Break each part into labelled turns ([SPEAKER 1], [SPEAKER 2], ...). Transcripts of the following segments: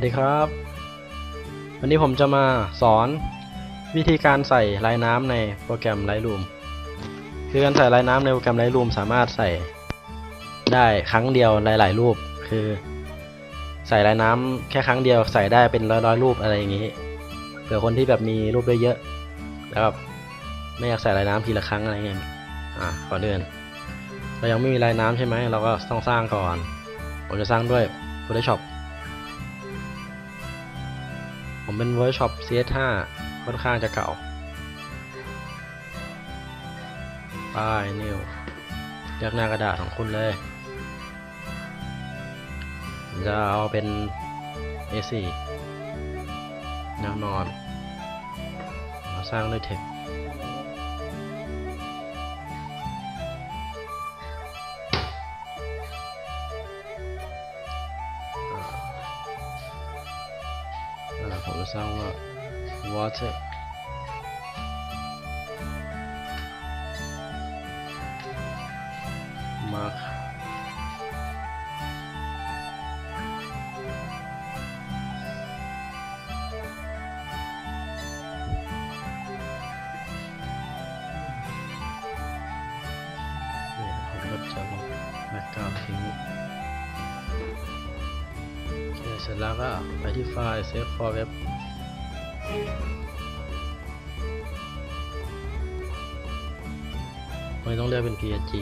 [SPEAKER 1] วัสดีครับ วันนี้ผมจะมาสอนวิธีการใส่ลายน้ำในโปรแกรม Lightroom คือการใส่ลายน้ำในโปรแกรม Lightroom สามารถใส่ได้ครั้งเดียวหลาย ๆ รูป คือ ใส่ลายน้ำแค่ครั้งเดียวใส่ได้เป็นร้อยๆรูปอะไรอย่างนี้เผื่อคนที่แบบมีรูปเยอะๆแล้วแบบไม่อยากใส่ลายน้ำทีละครั้งอะไรเงี้ยอะก่อนเดินเรายังไม่มีลายน้ำใช่ไหมเราก็ต้องสร้างก่อน ผมจะสร้างด้วย Photoshop มเป็นเวิร์ช็อป CS5 ค่อนข้างจะเก่าป้ายนิวเลือกหน้ากระดาษของคุณเลย จะเอาเป็น A4 แนวนอน มาสร้างด้วยเทค asawa water mark yeah, I'm got to look back down เสร็จแล้วก็ไปที่ไฟล์ save for web ไม่ต้องเลือกเป็น PNG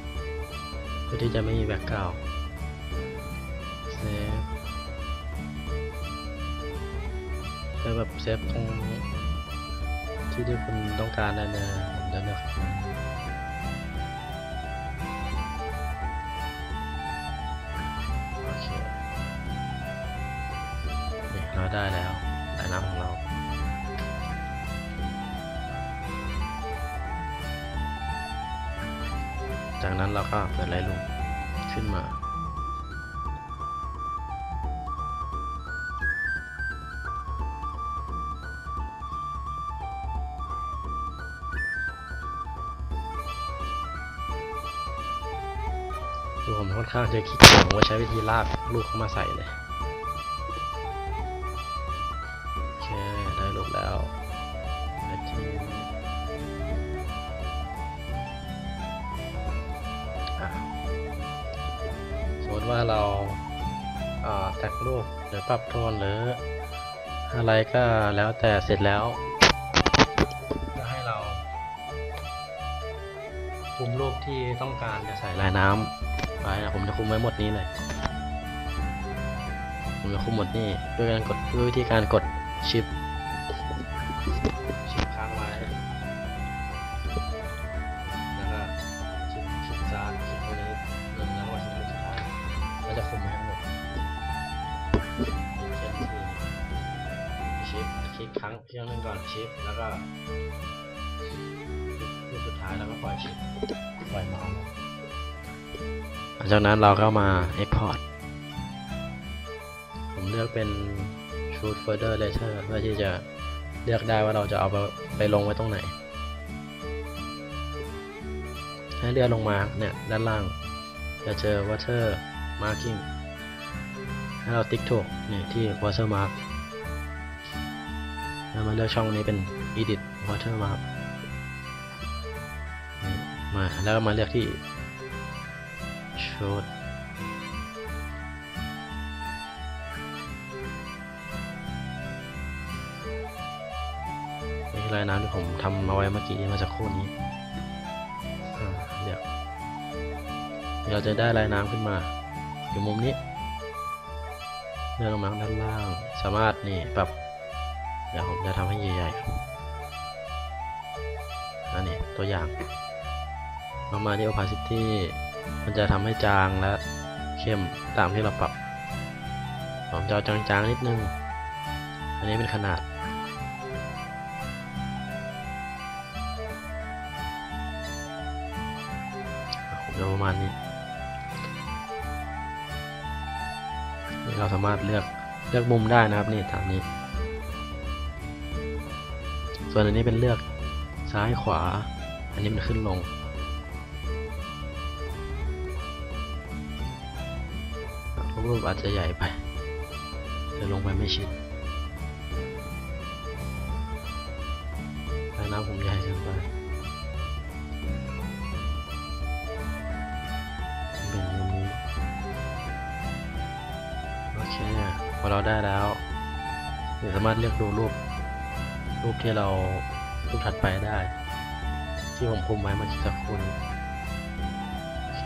[SPEAKER 1] 24 เพื่อที่จะไม่มีแบ็กกราวด์เซฟแบบเซฟตรงที่ที่คุณต้องการได้เลยผมจะเลือก ได้แล้วลายน้ำของเรา จากนั้นเราก็เปิดไลท์รูมขึ้นมา ดูผมค่อนข้างจะขี้เกียจผมก็ใช้วิธีลากลูกเข้ามาใส่เลย เค ได้รูปแล้วไปที่อะสมมติว่าเราแต่งรูปหรือปรับโทนหรืออะไรก็แล้วแต่เสร็จแล้วก็ให้เราคุมรูปที่ต้องการจะใส่ลายน้ำไว้นะผมจะคุมไว้หมดนี้เลยผมจะคุมหมดนี่ด้วยการกดด้วยวิธีการกด ชิป ชิปค้างไว้แล้วก็ชิปชิปซ้ายชิปตรงนี้หนึ่งแล้วก็ชิปสุดท้ายก็จะคุมไว้ทั้งหมดเช่นคือชิปคลิกครั้งครั้งหนึ่งก่อนชิปแล้วก็รูปสุดท้ายแล้วก็ปล่อยชิปปล่อยเมาส์หลังจากนั้นเราก็มา Export ผมเลือกเป็น shoot further later เพื่อที่จะเลือกได้ว่าเราจะเอาไปไปลงไว้ตรงไหน ให้เลื่อนลงมาเนี่ย ด้านล่าง จะเจอ water marking ให้เราติ๊กถูกนี่ที่ water mark แล้วมาเลือกช่องนี้เป็น edit water mark มาแล้วมาเลือกที่ shoot ลายน้ำที่ผมทำมาไว้เมื่อกี้มาจากคู่นี้เดี๋ยวเราจะได้ลายน้ำขึ้นมา อยู่มุมนี้เลื่อนลงมาด้านล่าง สามารถนี่ปรับเดี๋ยวผมจะทำให้ใหญ่ๆอันนี้ตัวอย่างเรามาที่ opacity มันจะทำให้จางและเข้มตามที่เราปรับผมจะเอจางๆนิดนึง อันนี้เป็นขนาด จะประมาณนี้นี่เราสามารถเลือกเลือกมุมได้นะครับนี่ตามนี้ ส่วนอันนี้เป็นเลือกซ้ายขวา อันนี้มันขึ้นลง รูปอาจจะใหญ่ไปเดินลงไปไม่ชิด อเราได้แล้วเราสามารถเลือกดูรูปรูปที่เรารูปถัดไปได้ ที่ผมคุมไว้มื่อกี้สักครู่นี้โอเค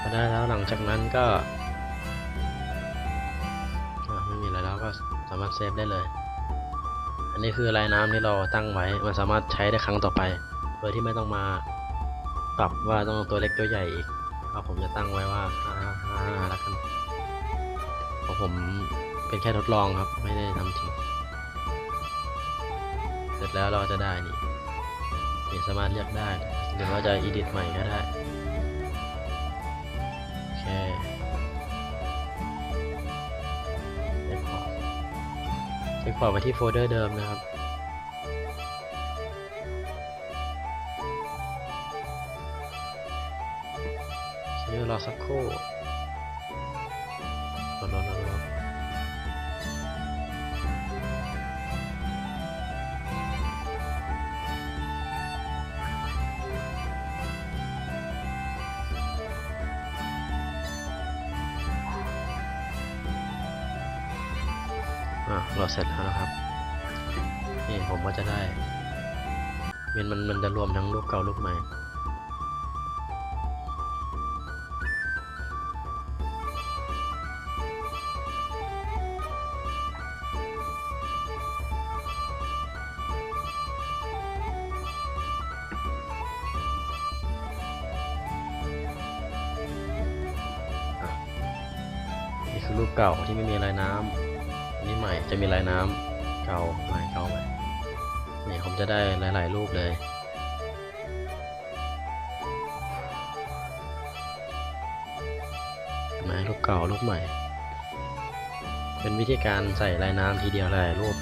[SPEAKER 1] พอได้แล้วหลังจากนั้นก็ไม่มีอะไรแล้วก็สามารถเซฟได้เลย อันนี้คือลายน้ำที่เราตั้งไว้มันสามารถใช้ได้ครั้งต่อไปโดยที่ไม่ต้องมาปรับว่าต้องตัวเล็กตัวใหญ่อีกก็ผมจะตั้งไว้ว่า5 5 5แล้วกัน ผมเป็นแค่ทดลองครับ ไม่ได้ทำจริง เสร็จแล้วเราจะได้นี่นี่สามารถเลือกได้ หรือว่าจะ edit ใหม่ก็ได้ โอเคเช็คพอร์ตเช็คพอร์ตไปที่โฟลเดอร์เดิมนะครับโอเครอสักครู่ รอรอรอรออะรอเสร็จแล้วนะครับ นี่ผมก็จะได้ มันมันมันจะรวมทั้งรูปเก่ารูปใหม่ คือรูปเก่าที่ไม่มีลายน้ำอันนี้ใหม่จะมีลายน้ำเก่าใหม่เก่าใหม่นี่ผมจะได้หลาย ๆ รูปเลยนไหมรูปเก่ารูปใหม่ เป็นวิธีการใส่ลายน้ำทีเดียวหลายรูป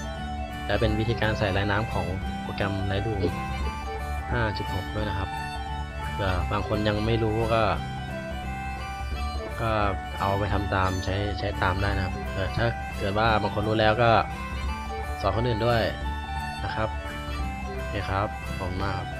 [SPEAKER 1] และเป็นวิธีการใส่ลายน้ำของโปรแกรม Lightroom 5.6 ด้วยนะครับเผื่อบางคนยังไม่รู้ก็ ก็เอาไปทำตามใช้ใช้ตามได้นะครับเออถ้าเกิดว่าบางคนรู้แล้วก็สอนคนอื่นด้วยนะครับโอเคครับขอบคุณมากครับ